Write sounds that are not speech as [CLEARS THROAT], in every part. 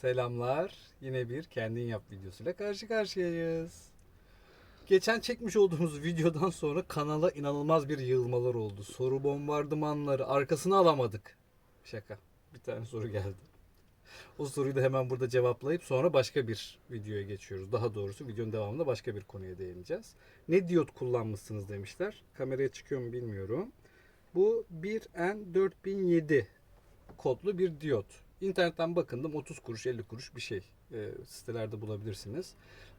Selamlar. Yine bir kendin yap videosuyla karşı karşıyayız. Geçen çekmiş olduğumuz [LAUGHS] videodan sonra kanala inanılmaz bir yığılmalar oldu. Soru bombardımanları arkasını alamadık. Şaka. Bir tane soru geldi. O soruyu da hemen burada cevaplayıp sonra başka bir videoya geçiyoruz. Daha doğrusu videonun devamında başka bir konuya değineceğiz. Ne diyot kullanmışsınız demişler. Kameraya çıkıyor mu bilmiyorum. Bu 1N4007 kodlu bir diyot. İnternetten bakındım 30 kuruş 50 kuruş bir şey e, sitelerde bulabilirsiniz.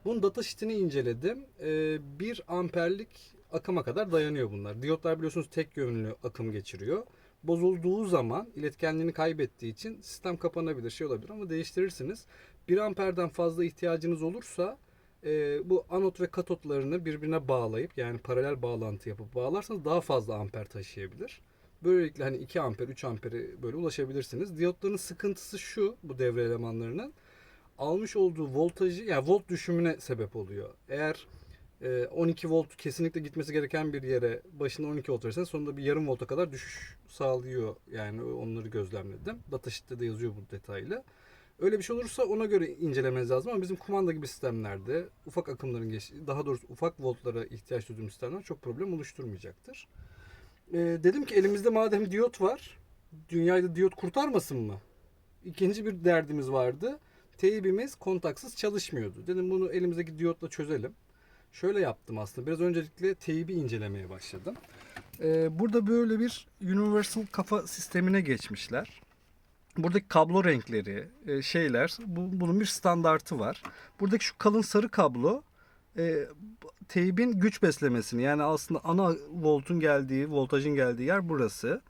Bunun datasheet'ini inceledim. E, 1 amperlik akıma kadar dayanıyor bunlar. Diyotlar biliyorsunuz tek yönlü akım geçiriyor. Bozulduğu zaman iletkenliğini kaybettiği için sistem kapanabilir şey olabilir ama değiştirirsiniz. 1 amperden fazla ihtiyacınız olursa e, bu anot ve katotlarını birbirine bağlayıp yani paralel bağlantı yapıp bağlarsanız daha fazla amper taşıyabilir. Böylelikle hani 2 amper 3 ampere böyle ulaşabilirsiniz. Diyotların sıkıntısı şu bu devre elemanlarının almış olduğu voltajı yani volt düşümüne sebep oluyor. Eğer e, 12 volt kesinlikle gitmesi gereken bir yere başına 12 volt verirsen sonunda bir yarım volta kadar düşüş sağlıyor. Yani onları gözlemledim. Datasheet'te de yazıyor bu detaylı. Öyle bir şey olursa ona göre incelemeniz lazım ama bizim kumanda gibi sistemlerde ufak akımların geçtiği, daha doğrusu ufak voltlara ihtiyaç duyduğumuz sistemler çok problem oluşturmayacaktır. Ee, dedim ki elimizde madem diyot var, dünyayı da diyot kurtarmasın mı? İkinci bir derdimiz vardı. Teybimiz kontaksız çalışmıyordu. Dedim bunu elimizdeki diyotla çözelim. Şöyle yaptım aslında. Biraz öncelikle teybi incelemeye başladım. Ee, burada böyle bir universal kafa sistemine geçmişler. Buradaki kablo renkleri, e, şeyler, bu, bunun bir standartı var. Buradaki şu kalın sarı kablo e, teybin güç beslemesini yani aslında ana voltun geldiği, voltajın geldiği yer burası.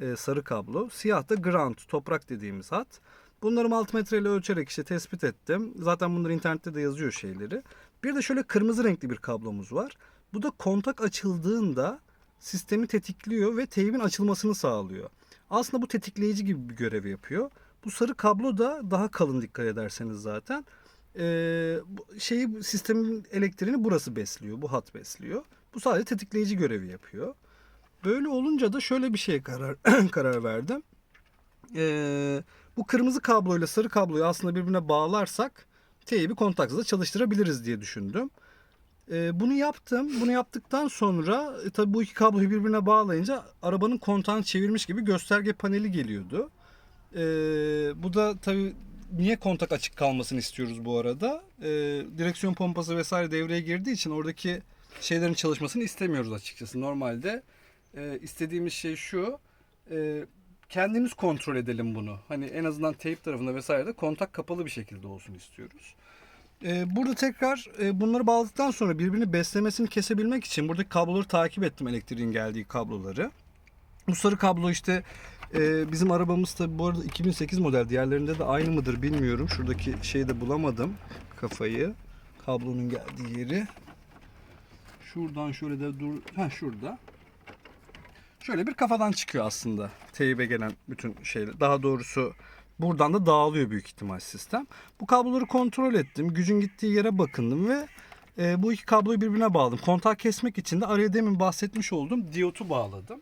E, sarı kablo. Siyah da ground, toprak dediğimiz hat. Bunları multimetreyle ölçerek işte tespit ettim. Zaten bunlar internette de yazıyor şeyleri. Bir de şöyle kırmızı renkli bir kablomuz var. Bu da kontak açıldığında sistemi tetikliyor ve teybin açılmasını sağlıyor. Aslında bu tetikleyici gibi bir görev yapıyor. Bu sarı kablo da daha kalın dikkat ederseniz zaten. Ee, şeyi sistemin elektriğini burası besliyor. Bu hat besliyor. Bu sadece tetikleyici görevi yapıyor. Böyle olunca da şöyle bir şeye karar [CLEARS THROAT] karar verdim. Ee, bu kırmızı kabloyla sarı kabloyu aslında birbirine bağlarsak teybi kontaksız da çalıştırabiliriz diye düşündüm. Ee, bunu yaptım. Bunu yaptıktan sonra e, tabii bu iki kabloyu birbirine bağlayınca arabanın kontağını çevirmiş gibi gösterge paneli geliyordu. Ee, bu da tabii niye kontak açık kalmasını istiyoruz bu arada? Ee, direksiyon pompası vesaire devreye girdiği için oradaki şeylerin çalışmasını istemiyoruz açıkçası. Normalde e, istediğimiz şey şu. E, kendimiz kontrol edelim bunu. Hani en azından teyp tarafında vesaire de kontak kapalı bir şekilde olsun istiyoruz. Ee, burada tekrar e, bunları bağladıktan sonra birbirini beslemesini kesebilmek için buradaki kabloları takip ettim elektriğin geldiği kabloları. Bu sarı kablo işte e, bizim arabamız tabi bu arada 2008 model diğerlerinde de aynı mıdır bilmiyorum. Şuradaki şeyi de bulamadım kafayı. Kablonun geldiği yeri. Şuradan şöyle de dur. Ha şurada. Şöyle bir kafadan çıkıyor aslında teybe gelen bütün şeyler. Daha doğrusu buradan da dağılıyor büyük ihtimal sistem. Bu kabloları kontrol ettim. Gücün gittiği yere bakındım ve e, bu iki kabloyu birbirine bağladım. Kontağı kesmek için de araya demin bahsetmiş olduğum diyotu bağladım.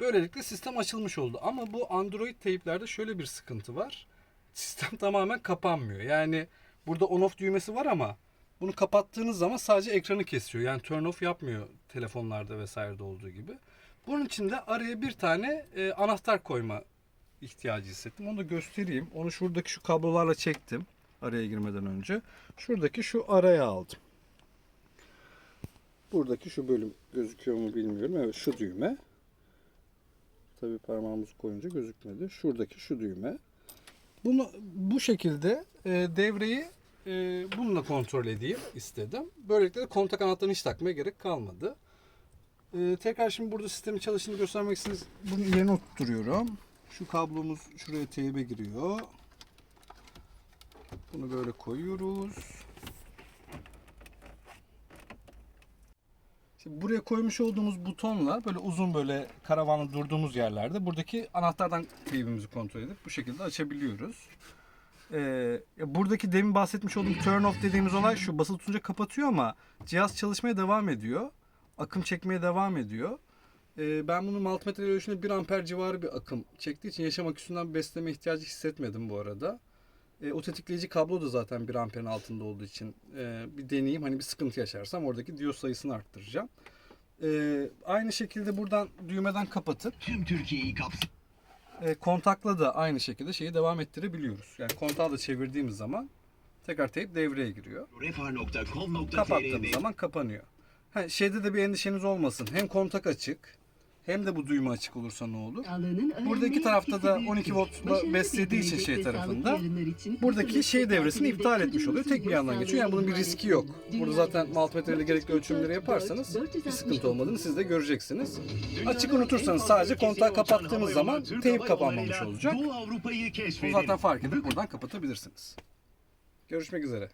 Böylelikle sistem açılmış oldu. Ama bu Android teyplerde şöyle bir sıkıntı var. Sistem [LAUGHS] tamamen kapanmıyor. Yani burada on off düğmesi var ama bunu kapattığınız zaman sadece ekranı kesiyor. Yani turn off yapmıyor telefonlarda vesairede olduğu gibi. Bunun için de araya bir tane e, anahtar koyma ihtiyacı hissettim. Onu da göstereyim. Onu şuradaki şu kablolarla çektim araya girmeden önce. Şuradaki şu araya aldım. Buradaki şu bölüm gözüküyor mu bilmiyorum. Evet şu düğme. Tabii parmağımızı koyunca gözükmedi. Şuradaki şu düğme. Bunu bu şekilde e, devreyi e, bununla kontrol edeyim istedim. Böylelikle de kontak anahtarını hiç takmaya gerek kalmadı. E, tekrar şimdi burada sistemin çalıştığını göstermek için bunu yerine oturtuyorum. Şu kablomuz şuraya teybe giriyor. Bunu böyle koyuyoruz. Buraya koymuş olduğumuz butonla böyle uzun böyle karavanla durduğumuz yerlerde buradaki anahtardan teybimizi kontrol edip bu şekilde açabiliyoruz. Ee, buradaki demin bahsetmiş olduğum turn off dediğimiz olay şu basılı tutunca kapatıyor ama cihaz çalışmaya devam ediyor. Akım çekmeye devam ediyor. Ee, ben bunu multimetre ölçüsünde 1 amper civarı bir akım çektiği için yaşam aküsünden besleme ihtiyacı hissetmedim bu arada. E, o tetikleyici kablo da zaten 1 amperin altında olduğu için e, bir deneyeyim. Hani bir sıkıntı yaşarsam oradaki diyot sayısını arttıracağım. E, aynı şekilde buradan düğmeden kapatıp Tüm Türkiye'yi kapsıyor. e, kontakla da aynı şekilde şeyi devam ettirebiliyoruz. Yani kontağı da çevirdiğimiz zaman tekrar teyp devreye giriyor. Kapattığımız zaman kapanıyor. Ha, şeyde de bir endişeniz olmasın. Hem kontak açık hem de bu düğme açık olursa ne olur? Burada iki tarafta da 12 voltla beslediği için şey tarafında buradaki şey devresini iptal etmiş oluyor. Tek bir yandan geçiyor. Yani bunun bir riski yok. Burada zaten multimetreyle gerekli ölçümleri yaparsanız bir sıkıntı olmadığını siz de göreceksiniz. Açık unutursanız sadece kontağı kapattığınız zaman teyp kapanmamış olacak. Bunu zaten fark edip buradan kapatabilirsiniz. Görüşmek üzere.